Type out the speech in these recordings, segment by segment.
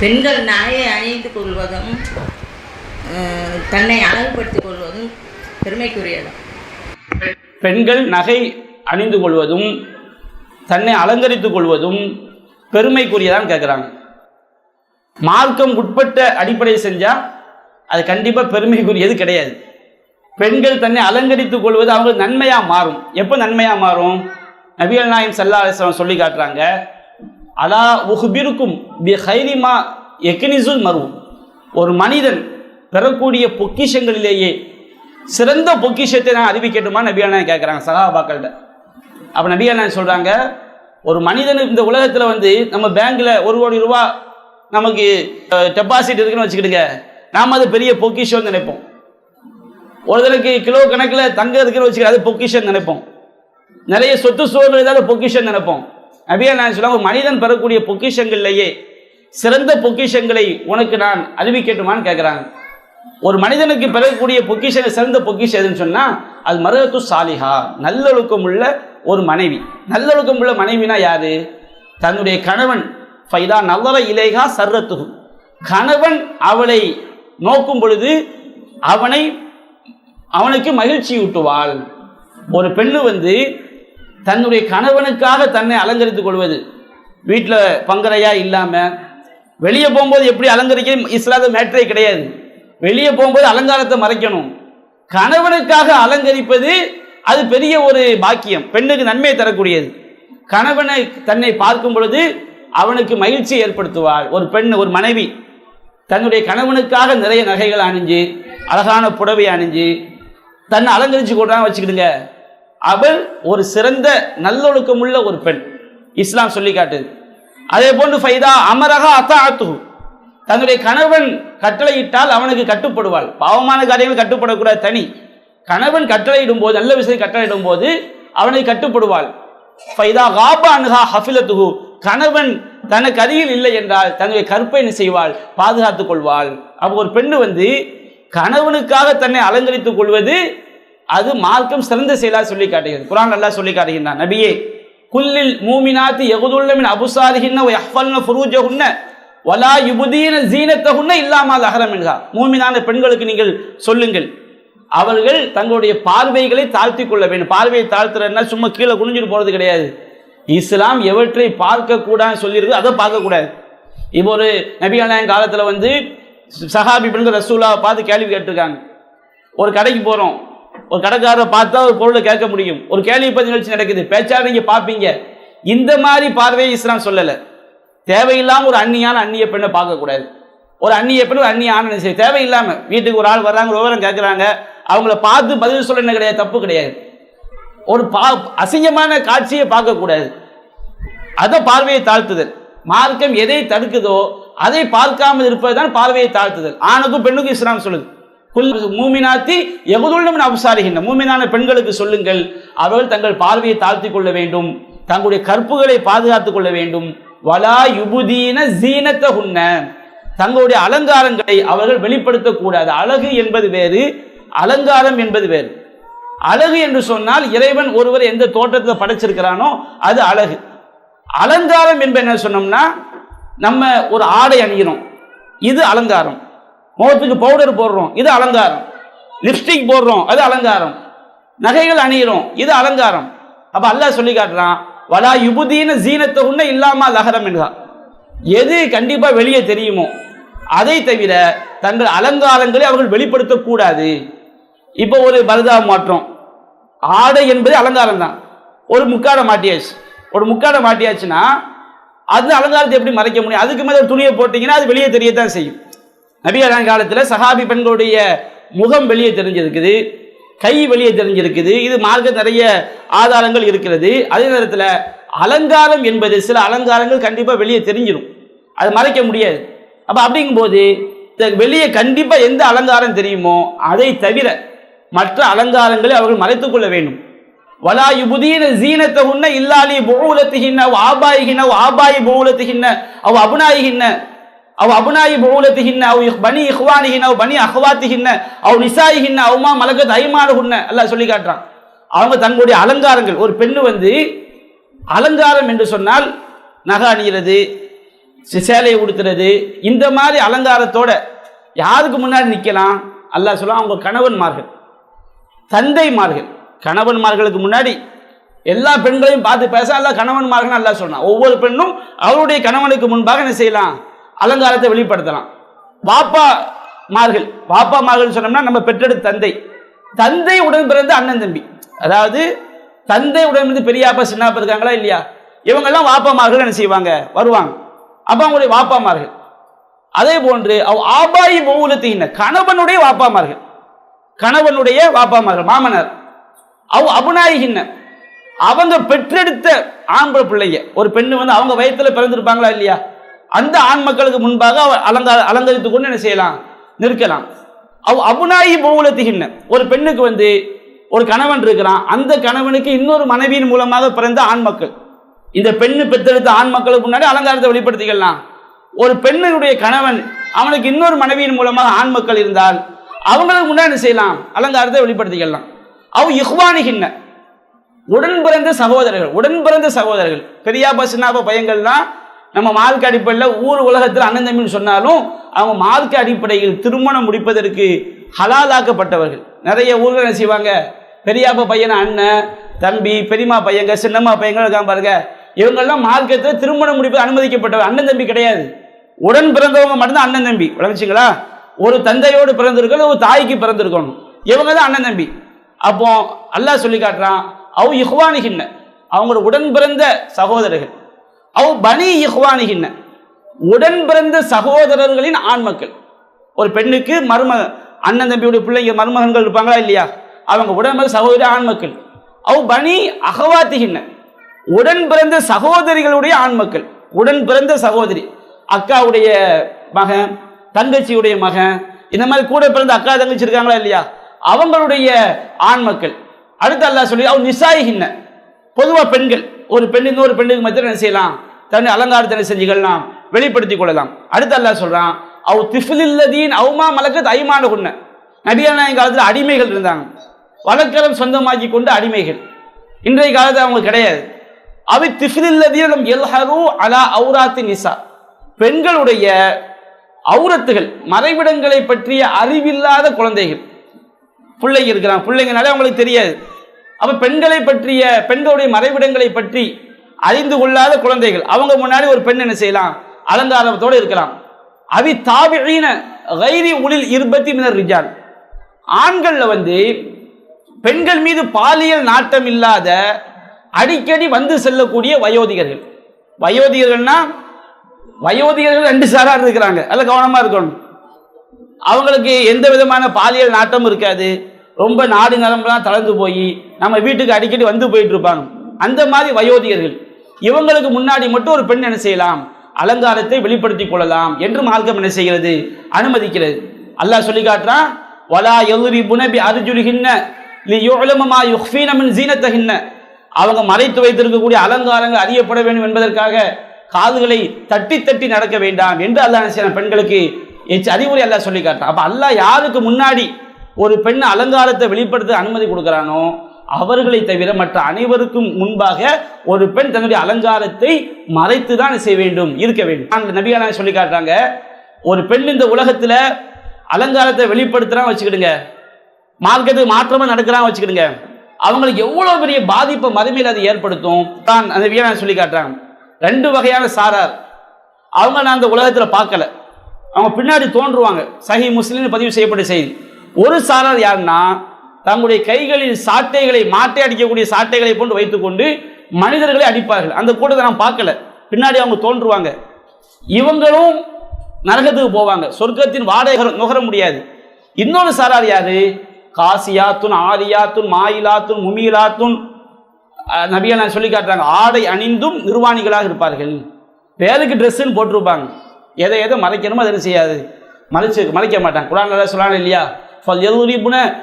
பெண்கள் நகையை அணிந்து கொள்வதும் தன்னை அழகுபடுத்திக் கொள்வதும் பெருமைக்குரியது. பெண்கள் நகை அணிந்து கொள்வதும் தன்னை அலங்கரித்துக் கொள்வதும் பெருமைக்குரியதான் கேட்குறாங்க மார்க்கம் உட்பட்ட அடிப்படையை செஞ்சால் அது கண்டிப்பாக பெருமைக்குரியது கிடையாது. பெண்கள் தன்னை அலங்கரித்துக் கொள்வது அவங்களுக்கு நன்மையாக மாறும். எப்போ நன்மையாக மாறும்? நபிகள் நாயம் சல்லா அலிஸ்லாம் சொல்லி காட்டுறாங்க அலா உஹ்பிருக்கும் பி ஹைரிமா எக்னிசுல் மரு ஒரு மனிதன் பெறக்கூடிய பொக்கிஷங்களிலேயே சிறந்த பொக்கிஷத்தை நான் அறிவிக்கட்டுமா நபியானா நாயம் கேட்குறாங்க சகாபாக்கள்கிட்ட அப்போ நபிகள் சொல்கிறாங்க ஒரு மனிதன் இந்த உலகத்தில் வந்து நம்ம பேங்க்கில் ஒரு கோடி ரூபா நமக்கு டெபாசிட் இருக்குன்னு வச்சுக்கிடுங்க. நாம் அது பெரிய பொக்கிஷம் நினைப்போம். ஒருத்தருக்கு கிலோ கணக்கில் தங்கம் இருக்குன்னு வச்சுக்கிற அது பொக்கிஷன் நினைப்போம். நிறைய சொத்து சுகங்கள் ஏதாவது பொக்கிஷன் நினைப்போம். நபியா நான் சொல்லுவாங்க மனிதன் பெறக்கூடிய பொக்கிஷங்கள்லேயே சிறந்த பொக்கிஷங்களை உனக்கு நான் அறிவிக்கட்டுமான்னு கேட்குறாங்க ஒரு மனிதனுக்கு பிறகக்கூடிய பொக்கிஷம் சிறந்த பொக்கிஷம் எதுன்னு சொன்னால் அது மருகத்து சாலிஹா நல்லொழுக்கம் உள்ள ஒரு மனைவி. நல்லொழுக்கம் உள்ள மனைவினா யாரு? தன்னுடைய கணவன். ஃபைதா நல்லற இலேகா சர்ரத்துகு கணவன் அவளை நோக்கும் பொழுது அவனை அவனுக்கு மகிழ்ச்சி ஊட்டுவாள் ஒரு பெண்ணு வந்து தன்னுடைய கணவனுக்காக தன்னை அலங்கரித்துக் கொள்வது. வீட்டில் பங்கரையா இல்லாமல் வெளியே போகும்போது எப்படி அலங்கரிக்க இஸ்லாத மேட்ரே கிடையாது. வெளியே போகும்போது அலங்காரத்தை மறைக்கணும். கணவனுக்காக அலங்கரிப்பது அது பெரிய ஒரு பாக்கியம். பெண்ணுக்கு நன்மையை தரக்கூடியது. கணவனை தன்னை பார்க்கும் பொழுது அவனுக்கு மகிழ்ச்சி ஏற்படுத்துவாள். ஒரு பெண் ஒரு மனைவி தன்னுடைய கணவனுக்காக நிறைய நகைகள் அணிஞ்சு அழகான புடவை அணிஞ்சு தன்னை அலங்கரித்து கொண்டாங்க வச்சுக்கிடுங்க. அவள் ஒரு சிறந்த நல்லொழுக்கமுள்ள ஒரு பெண். இஸ்லாம் சொல்லி காட்டுது அதே போன்று ஃபைதா அமரகா அத்தாத்து தன்னுடைய கணவன் கட்டளையிட்டால் அவனுக்கு கட்டுப்படுவாள். பாவமான காரியங்கள் கட்டுப்படக்கூடாது தனி. கணவன் கட்டளையிடும் போது நல்ல விஷயம் கட்டளையிடும் போது அவனை கட்டுப்படுவாள். ஃபைதா காபா அனுகா ஹஃபிலத்துகு கணவன் தனக்கு அருகில் இல்லை என்றால் தன்னுடைய கற்பை என்ன செய்வாள்? பாதுகாத்துக் கொள்வாள். அப்போ ஒரு பெண்ணு வந்து கணவனுக்காக தன்னை அலங்கரித்துக் கொள்வது அது மார்க்கம் சிறந்த செயலாக சொல்லி காட்டுகிறது. குரான் நல்லா சொல்லி காட்டுகின்றான். நபியே குல்லில் மூமினாத்தி எகுதுள்ளமின் அபுசாரிகின்ன யஹ்ஃபல்ன ஃபுரூஜஹுன்ன வலா யுபுதீன ஜீனத்தகுன்ன இல்லாமல் அகரம் என்கா மூமினான பெண்களுக்கு நீங்கள் சொல்லுங்கள். அவர்கள் தங்களுடைய பார்வைகளை தாழ்த்தி கொள்ள வேண்டும். பார்வையை தாழ்த்துறதுனா சும்மா கீழே குனிஞ்சிட்டு போகிறது கிடையாது. இஸ்லாம் எவற்றை பார்க்கக்கூடாதுன்னு சொல்லியிருக்கு அதை பார்க்கக்கூடாது இப்போ ஒரு நபிகளாயன் காலத்தில் வந்து சஹாபி பெண்கள் ரசூலாவை பார்த்து கேள்வி கேட்டிருக்காங்க. ஒரு கடைக்கு போகிறோம் ஒரு கடைக்காரரை பார்த்தா ஒரு பொருளை கேட்க முடியும். ஒரு கேள்வி பதில் நிகழ்ச்சி நடக்குது. பேச்சா நீங்கள் பார்ப்பீங்க. இந்த மாதிரி பார்வையை இஸ்லாம் சொல்லலை. தேவையில்லாமல் ஒரு அந்நியான அந்நிய பெண்ணை பார்க்கக்கூடாது. ஒரு அந்நிய பெண் ஒரு அந்நிய ஆணை செய்ய தேவையில்லாமல் வீட்டுக்கு ஒரு ஆள் வர்றாங்க விவரம் கேட்குறாங்க. அவங்கள பார்த்து பதில் சொல்ல கிடையாது? தப்பு கிடையாது. ஒரு பா அசிங்கமான காட்சியை பார்க்கக்கூடாது. அதை பார்வையை தாழ்த்துதல். மார்க்கம் எதை தடுக்குதோ அதை பார்க்காமல் இருப்பது தான் பார்வையை தாழ்த்துதல். ஆணுக்கும் பெண்ணுக்கும் இஸ்லாம் சொல்லுது. மூமினாத்தி எகுதுள்ளம் அபசாரிகின்ற மூமினான பெண்களுக்கு சொல்லுங்கள் அவர்கள் தங்கள் பார்வையை தாழ்த்தி கொள்ள வேண்டும் தங்களுடைய கற்புகளை பாதுகாத்துக் கொள்ள வேண்டும். வலா யுபுதீன ஜீனத்த உன்ன தங்களுடைய அலங்காரங்களை அவர்கள் வெளிப்படுத்தக்கூடாது அழகு என்பது வேறு அலங்காரம் என்பது வேறு. அழகு என்று சொன்னால் இறைவன் ஒருவர் எந்த தோட்டத்தில் படைச்சிருக்கிறானோ அது அழகு. அலங்காரம் என்பது என்ன சொன்னோம்னா நம்ம ஒரு ஆடை அணிகிறோம் இது அலங்காரம். முகத்துக்கு பவுடர் போடுறோம் இது அலங்காரம். லிப்ஸ்டிக் போடுறோம் அது அலங்காரம். நகைகள் அணியிறோம் இது அலங்காரம். அப்ப அல்லாஹ் சொல்லி காட்டுறான் வலா யுபுதீன ஜீனத்தை உன்ன இல்லாம லகரம் என்றா எது கண்டிப்பா வெளியே தெரியுமோ அதை தவிர தங்கள் அலங்காரங்களை அவர்கள் வெளிப்படுத்தக்கூடாது இப்போ ஒரு பரதா மாற்றம். ஆடை என்பது அலங்காரம் தான். ஒரு முக்காடை மாட்டியாச்சு. ஒரு முக்காடை மாட்டியாச்சுன்னா அது அலங்காரத்தை எப்படி மறைக்க முடியும்? அதுக்கு மேலே ஒரு துணியை போட்டிங்கன்னா அது வெளியே தெரியத்தான் செய்யும். நபிகளான் காலத்தில் சஹாபி பெண்களுடைய முகம் வெளியே தெரிஞ்சிருக்குது கை வெளியே தெரிஞ்சிருக்குது. இது மார்க்க நிறைய ஆதாரங்கள் இருக்கிறது. அதே நேரத்தில் அலங்காரம் என்பது சில அலங்காரங்கள் கண்டிப்பாக வெளியே தெரிஞ்சிடும் அது மறைக்க முடியாது. அப்போ அப்படிங்கும்போது இந்த வெளியே கண்டிப்பாக எந்த அலங்காரம் தெரியுமோ அதை தவிர மற்ற அலங்காரங்களை அவர்கள் மறைத்துக்கொள்ள வேண்டும். வலா யுபுதீன ஜீனத்தகுன்ன இல்லாலி புகூலத்துகின்ன அவ் ஆபாயிகின்ன அவ் ஆபாயி புகூலத்துகின்ன அவ் அபுநாயிகின்ன அவ் அபுநாயி புகூலத்துகின்ன அவ் பனி இஹ்வானிகின்ன அவ் பனி அஹ்வாத்திகின்ன அவ் நிசாயிகின்ன அவுமா மலகத் ஐமானுகுன்ன எல்லாம் சொல்லி காட்டுறான். அவங்க தங்களுடைய அலங்காரங்கள் ஒரு பெண்ணு வந்து அலங்காரம் என்று சொன்னால் நகை அணிகிறது சேலையை உடுத்துறது இந்த மாதிரி அலங்காரத்தோட யாருக்கு முன்னாடி நிற்கலாம் அல்லாஹ் சொல்லலாம் அவங்க கணவன்மார்கள் தந்தைமார்கள். கணவன்மார்களுக்கு முன்னாடி எல்லா பெண்களையும் பார்த்து பேச அல்ல கணவன்மார்கள் நல்லா சொன்னான் ஒவ்வொரு பெண்ணும் அவருடைய கணவனுக்கு முன்பாக என்ன செய்யலாம்? அலங்காரத்தை வெளிப்படுத்தலாம். வாப்பா மார்கள் வாப்பா மார்கள் சொன்னோம்னா நம்ம பெற்றெடுத்த தந்தை. தந்தை உடன் பிறந்த அண்ணன் தம்பி. அதாவது தந்தை உடன் பிறந்து பெரியாப்பா சின்னாப்பா இருக்காங்களா இல்லையா? இவங்கெல்லாம் வாப்பாமார்கள் என்ன செய்வாங்க? வருவாங்க. அப்போ அவங்களுடைய வாப்பாமார்கள். அதே போன்று அவ் ஆபாயி பௌலத்தின கணவனுடைய வாப்பாமார்கள். கணவனுடைய வாப்பாமார்கள் மாமனார். அவ் அபுநாயகின்ன அவங்க பெற்றெடுத்த ஆம்பளை பிள்ளைங்க. ஒரு பெண்ணு வந்து அவங்க வயத்தில் பிறந்திருப்பாங்களா இல்லையா? அந்த ஆண் மக்களுக்கு முன்பாக அவ அலங்கார அலங்கரித்து கொண்டு என்ன செய்யலாம்? நிற்கலாம். அவ் அபுனாயி பௌலத்திகின்ன ஒரு பெண்ணுக்கு வந்து ஒரு கணவன் இருக்கிறான். அந்த கணவனுக்கு இன்னொரு மனைவியின் மூலமாக பிறந்த ஆண் மக்கள். இந்த பெண்ணு பெற்றெடுத்த ஆண் மக்களுக்கு முன்னாடி அலங்காரத்தை வெளிப்படுத்திக்கலாம். ஒரு பெண்ணினுடைய கணவன் அவனுக்கு இன்னொரு மனைவியின் மூலமாக ஆண் மக்கள் இருந்தால் அவங்களுக்கு முன்னாடி என்ன செய்யலாம்? அலங்காரத்தை வெளிப்படுத்திக்கலாம். அவ் இஹ்வானிகின்ன உடன் பிறந்த சகோதரர்கள் உடன் பிறந்த சகோதரர்கள். பெரியாப்பா சின்னாப்பா பையங்கள்லாம் நம்ம மார்க்க அடிப்படையில் ஊர் உலகத்தில் அண்ணன் தம்பின்னு சொன்னாலும் அவங்க மார்க்க அடிப்படையில் திருமணம் முடிப்பதற்கு ஹலாலாக்கப்பட்டவர்கள். நிறைய ஊர்கள் என்ன செய்வாங்க? பெரியாப்பா பையன் அண்ணன் தம்பி பெரியம்மா பையங்க சின்னம்மா பையங்க இருக்காங்க பாருங்க. இவங்கெல்லாம் மார்க்கத்தில் திருமணம் முடிப்பது அனுமதிக்கப்பட்டவர். அண்ணன் தம்பி கிடையாது. உடன் பிறந்தவங்க மட்டும்தான் அண்ணன் தம்பி. விளங்குச்சிங்களா ஒரு தந்தையோடு பிறந்திருக்கணும் ஒரு தாய்க்கு பிறந்திருக்கணும். இவங்க தான் அண்ணன் தம்பி. அப்போ அல்லாஹ் சொல்லி காட்டுறான் அவ் இஹ்வானிகின்ன. அவங்களோட உடன் பிறந்த சகோதரர்கள். அவ் பனி இஹ்வானிகின்ன. உடன் பிறந்த சகோதரர்களின் ஆண் மக்கள். ஒரு பெண்ணுக்கு மரும அண்ணன் தம்பியுடைய பிள்ளைங்க மருமகன்கள் இருப்பாங்களா இல்லையா? அவங்க உடன் பிறந்த சகோதரி ஆண் மக்கள். அவ் பனி அகவாத்திகின்ன உடன் பிறந்த சகோதரிகளுடைய ஆண் மக்கள். உடன் பிறந்த சகோதரி. அக்காவுடைய மகன் தங்கச்சியுடைய மகன் இந்த மாதிரி கூட பிறந்த அக்கா தங்கச்சி இருக்காங்களா இல்லையா? அவங்களுடைய ஆண் மக்கள். அடுத்து அல்லாஹ் சொல்லி அவன் நிசாயிகின்ன. பொதுவாக பெண்கள். ஒரு பெண் இன்னொரு பெண்ணுக்கு மத்தியில் என்ன செய்யலாம்? தன்னை அலங்காரத்தனை செஞ்சுக்கலாம் வெளிப்படுத்திக் கொள்ளலாம். அடுத்து அல்ல சொல்றான் அவ் திஃபிலில்லதீன் அவுமா மலக்கத் ஐமான குன்ன நபிகள் காலத்தில் அடிமைகள் இருந்தாங்க. வழக்கலம் சொந்தமாக்கி கொண்டு அடிமைகள். இன்றைய காலத்தில் அவங்க கிடையாது. அவை திஃபிலில்லதீனம் எல்ஹரு அலா அவுராத்தி நிசா. பெண்களுடைய அவுரத்துகள் மறைவிடங்களை பற்றிய அறிவில்லாத குழந்தைகள். பிள்ளைங்க இருக்கிறாங்க. பிள்ளைங்கனாலே அவங்களுக்கு தெரியாது. அப்ப பெண்களை பற்றிய பெண்களுடைய மறைவிடங்களை பற்றி அறிந்து கொள்ளாத குழந்தைகள் அவங்க முன்னாடி ஒரு பெண் என்ன செய்யலாம்? அலங்காரத்தோடு இருக்கலாம். அவி தாவிழின கைரி உளில் இருபத்தி மினர் ரிஜால். ஆண்களில் வந்து பெண்கள் மீது பாலியல் நாட்டம் இல்லாத அடிக்கடி வந்து செல்லக்கூடிய வயோதிகர்கள். வயோதிகர்கள்னா வயோதிகர்கள் ரெண்டு சாரார் இருக்கிறாங்க அதில் கவனமாக இருக்கணும். அவங்களுக்கு எந்த விதமான பாலியல் நாட்டமும் இருக்காது. ரொம்ப நாடு நரம்பெல்லாம் தளர்ந்து போய் நம்ம வீட்டுக்கு அடிக்கடி வந்து போயிட்டு இருப்பாங்க அந்த மாதிரி வயோதிகர்கள் இவங்களுக்கு முன்னாடி மட்டும் ஒரு பெண் என்ன செய்யலாம்? அலங்காரத்தை வெளிப்படுத்திக் கொள்ளலாம் என்று மார்க்கம் என்ன செய்கிறது? அனுமதிக்கிறது. அல்லாஹ் சொல்லி காட்டுறான் வலா எலுரி புனபி அர்ஜுலிகின்ன லி அவங்க மறைத்து வைத்திருக்கக்கூடிய அலங்காரங்கள் அறியப்பட வேண்டும் என்பதற்காக காதுகளை தட்டி தட்டி நடக்க வேண்டாம் என்று அல்லாஹ் என்ன பெண்களுக்கு அறிவுரை அல்லாஹ் சொல்லி காட்டுறான். அப்ப அல்லாஹ் யாருக்கு முன்னாடி ஒரு பெண் அலங்காரத்தை வெளிப்படுத்த அனுமதி கொடுக்கிறானோ அவர்களை தவிர மற்ற அனைவருக்கும் முன்பாக ஒரு பெண் தன்னுடைய அலங்காரத்தை மறைத்து தான் செய்ய வேண்டும் இருக்க வேண்டும். அந்த நபியான சொல்லி காட்டுறாங்க ஒரு பெண் இந்த உலகத்தில் அலங்காரத்தை வெளிப்படுத்துறான் வச்சுக்கிடுங்க மார்க்கத்துக்கு மாற்றமாக நடக்கிறான் வச்சுக்கிடுங்க அவங்களுக்கு எவ்வளோ பெரிய பாதிப்பை மறுமையில் அது ஏற்படுத்தும்? தான் அந்த வீரன் சொல்லி காட்டுறாங்க. ரெண்டு வகையான சாரார் அவங்க நான் அந்த உலகத்தில் பார்க்கல. அவங்க பின்னாடி தோன்றுவாங்க. சஹி முஸ்லீம்னு பதிவு செய்யப்பட்ட செய்தி. ஒரு சாரார் யாருன்னா தங்களுடைய கைகளில் சாட்டைகளை மாட்டை அடிக்கக்கூடிய சாட்டைகளை போன்று வைத்துக்கொண்டு மனிதர்களை அடிப்பார்கள். அந்த கூட்டத்தை நான் பார்க்கல. பின்னாடி அவங்க தோன்றுவாங்க. இவங்களும் நரகத்துக்கு போவாங்க. சொர்க்கத்தின் வாடகை நுகர முடியாது. இன்னொரு சாரார் யாரு? காசியாத்துன் ஆரியாத்துன் மாயிலாத்துன் முமீலாத்துன் அஹ், நபியா நான் சொல்லி காட்டுறாங்க. ஆடை அணிந்தும் நிர்வாணிகளாக இருப்பார்கள். பேருக்கு ட்ரெஸ்ஸுன்னு போட்டிருப்பாங்க. எதை எதை மறைக்கணுமோ அதை செய்யாது? மறைச்சு மறைக்க மாட்டாங்க. குரான் சொல்லலாம் இல்லையா? ஃபல்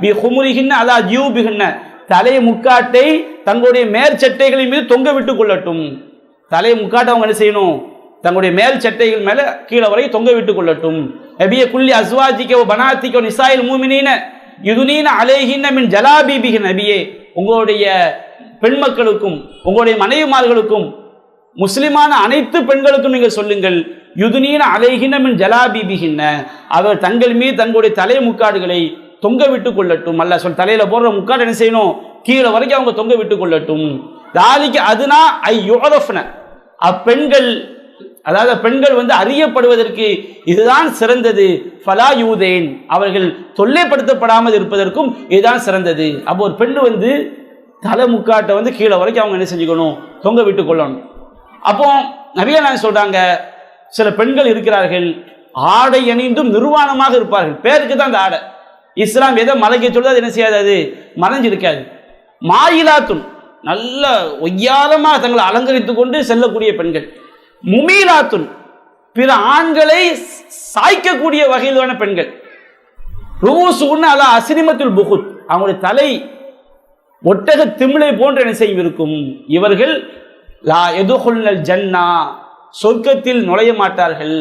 பி ஹுமுரிகின்ன அதா ஜியூபிகின்ன தலை முக்காட்டை தங்களுடைய மேற்சட்டைகளின் மீது தொங்க விட்டு கொள்ளட்டும். தலை முக்காட்டை அவங்க என்ன செய்யணும்? தங்களுடைய மேல் சட்டைகள் மேல கீழே வரை தொங்க விட்டு கொள்ளட்டும். நபிய குள்ளி அஸ்வாஜிக்கோ பனாத்திக்கோ நிசாயில் மூமினின யுதுனீன அலேஹின்ன மின் ஜலாபீபிக நபியே. உங்களுடைய பெண் மக்களுக்கும் உங்களுடைய மனைவிமார்களுக்கும் முஸ்லிமான அனைத்து பெண்களுக்கும் நீங்கள் சொல்லுங்கள். யுதுனீன அலைகின மின் ஜலாபிபிகின்ன அவர் தங்கள் மீது தங்களுடைய தலை முக்காடுகளை தொங்க விட்டு கொள்ளட்டும். அல்ல சொல் தலையில் போடுற முக்காடு என்ன செய்யணும்? கீழே வரைக்கும் அவங்க தொங்க விட்டு கொள்ளட்டும். தாலிக்கு அதுனா ஐ யோரஃப்ன அப்பெண்கள் அதாவது பெண்கள் வந்து அறியப்படுவதற்கு இதுதான் சிறந்தது. ஃபலா யூதேன். அவர்கள் தொல்லைப்படுத்தப்படாமல் இருப்பதற்கும் இதுதான் சிறந்தது. அப்போ ஒரு பெண் வந்து தலை முக்காட்டை வந்து கீழே வரைக்கும் அவங்க என்ன செஞ்சுக்கணும்? தொங்க விட்டு கொள்ளணும். அப்போ நிறைய நான் சொல்கிறாங்க சில பெண்கள் இருக்கிறார்கள். ஆடை அணிந்தும் நிர்வாணமாக இருப்பார்கள். பேருக்கு தான் அந்த ஆடை. இஸ்லாம் எதை மறைக்க சொல்லுது அது என்ன செய்யாது அது? மறைஞ்சிருக்காது. மாயிலாத்தும் நல்ல ஒய்யாரமாக தங்களை அலங்கரித்து கொண்டு செல்லக்கூடிய பெண்கள். முமீலாத்துன் பிற ஆண்களை சாய்க்கக்கூடிய வகையிலான பெண்கள். ரூசுன்னு அல்ல அசினிமத்துல் புகுத். அவங்களுடைய தலை ஒட்டக திமிழை போன்ற என்ன செய்யும் இருக்கும்? இவர்கள் லா எதுகொள்ளல் ஜன்னா சொர்க்கத்தில் நுழைய மாட்டார்கள்.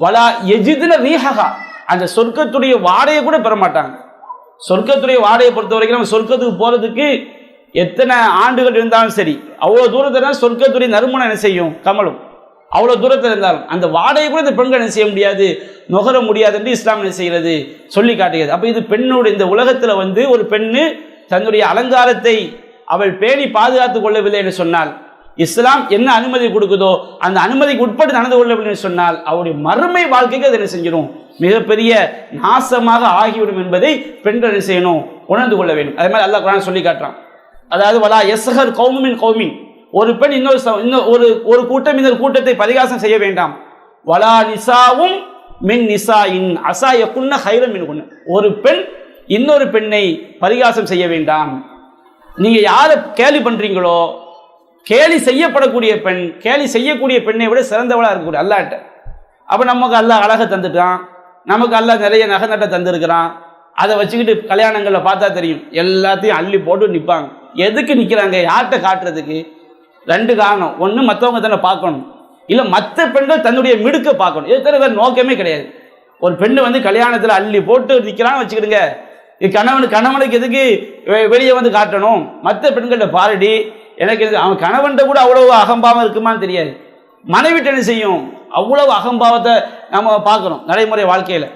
வலா எஜிதுல ரீஹகா அந்த சொர்க்கத்துடைய வாடையை கூட பெற மாட்டாங்க. சொர்க்கத்துடைய வாடையை பொறுத்த வரைக்கும் நம்ம சொர்க்கத்துக்கு போகிறதுக்கு எத்தனை ஆண்டுகள் இருந்தாலும் சரி அவ்வளோ தூரத்தில் சொர்க்கத்துடைய நறுமணம் என்ன செய்யும்? கமலும் அவ்வளோ தூரத்தில் இருந்தாலும் அந்த வாடையை கூட இந்த பெண்கள் என்ன செய்ய முடியாது? நுகர முடியாது என்று இஸ்லாம் என்ன செய்கிறது? சொல்லி காட்டுகிறது. அப்போ இது பெண்ணோட இந்த உலகத்தில் வந்து ஒரு பெண்ணு தன்னுடைய அலங்காரத்தை அவள் பேணி பாதுகாத்து கொள்ளவில்லை என்று சொன்னால் இஸ்லாம் என்ன அனுமதி கொடுக்குதோ அந்த அனுமதிக்கு உட்பட்டு நடந்து கொள்ள என்று சொன்னால் அவருடைய மறுமை வாழ்க்கைக்கு அதை என்ன செஞ்சிடும்? மிகப்பெரிய நாசமாக ஆகிவிடும் என்பதை பெண்கள் என்ன செய்யணும்? உணர்ந்து கொள்ள வேண்டும். அதே மாதிரி அல்லாஹ் குரான் சொல்லி காட்டுறான். அதாவது வலா எஸ்ஹர் கௌமின் கௌமின். ஒரு பெண் இன்னொரு இன்னொரு ஒரு ஒரு கூட்டம் இந்த கூட்டத்தை பரிகாசம் செய்ய வேண்டாம். வலா நிசாவும் மின் நிசா இன் அசா எக்குன்ன ஹைரம் மின் ஒரு பெண் இன்னொரு பெண்ணை பரிகாசம் செய்ய வேண்டாம். நீங்கள் யாரை கேலி பண்ணுறீங்களோ கேலி செய்யப்படக்கூடிய பெண் கேலி செய்யக்கூடிய பெண்ணை விட சிறந்தவளாக இருக்கக்கூடிய அல்லாட்ட. அப்போ நமக்கு அல்லாஹ் அழகை தந்துட்டான். நமக்கு அல்லாஹ் நிறைய நகை நட்டை தந்திருக்கிறான். அதை வச்சுக்கிட்டு கல்யாணங்களில் பார்த்தா தெரியும். எல்லாத்தையும் அள்ளி போட்டு நிற்பாங்க எதுக்கு நிற்கிறாங்க யார்கிட்ட காட்டுறதுக்கு? ரெண்டு காரணம். ஒன்று மற்றவங்க தானே பார்க்கணும். இல்லை மற்ற பெண்கள் தன்னுடைய மிடுக்க பார்க்கணும். எத்தனை நோக்கமே கிடையாது. ஒரு பெண்ணு வந்து கல்யாணத்தில் அள்ளி போட்டு நிற்கிறான்னு வச்சுக்கிடுங்க. இது கணவனு கணவனுக்கு எதுக்கு வெ- வெளியே வந்து காட்டணும்? மற்ற பெண்கள்கிட்ட பாரடி எனக்கு இது அவன் கணவன்கிட்ட கூட அவ்வளவு அகம்பாவம் இருக்குமான்னு தெரியாது. மனைவிட்ட என்ன செய்யும்? அவ்வளவு அகம்பாவத்தை நம்ம பார்க்கணும் நடைமுறை வாழ்க்கையில்.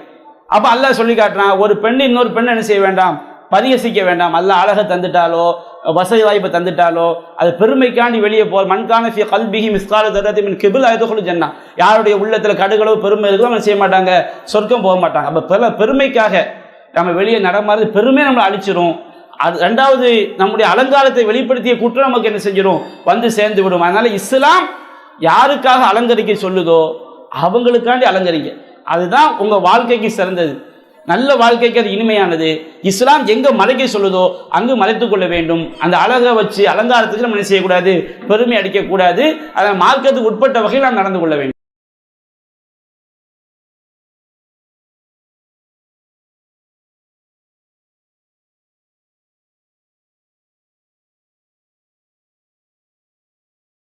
அப்போ அல்லா சொல்லி காட்டுறான் ஒரு பெண் இன்னொரு பெண் என்ன செய்ய வேண்டாம்? பரிகசிக்க வேண்டாம். அல்ல அழகை தந்துட்டாலோ வசதி வாய்ப்பை தந்துட்டாலோ அது பெருமைக்காண்டி வெளியே போ மண்கான கல்பிகி கல்பிஹி மிஸ்கால தரத்தி மின் கிபில் ஆயுதகுழு ஜென்னா. யாருடைய உள்ளத்தில் கடுகளவு பெருமை இருக்கோ அவங்க செய்ய மாட்டாங்க? சொர்க்கம் போக மாட்டாங்க. அப்போ பெருமைக்காக நம்ம வெளியே நடமாறது பெருமை நம்மளை அழிச்சிரும். அது ரெண்டாவது நம்முடைய அலங்காரத்தை வெளிப்படுத்திய குற்றம் நமக்கு என்ன செஞ்சிடும் வந்து சேர்ந்து விடும் அதனால இஸ்லாம் யாருக்காக அலங்கரிக்க சொல்லுதோ அவங்களுக்காண்டி அலங்கரிங்க அதுதான் உங்க வாழ்க்கைக்கு சிறந்தது. நல்ல வாழ்க்கைக்கு அது இனிமையானது. இஸ்லாம் எங்க மறைக்க சொல்லுதோ அங்கு மறைத்து கொள்ள வேண்டும். அந்த அழகை வச்சு அலங்காரத்துக்கு நம்ம என்ன செய்யக்கூடாது? பெருமை அடிக்கக்கூடாது. அதை மார்க்கத்துக்கு உட்பட்ட வகையில் நாம் நடந்து கொள்ள வேண்டும்.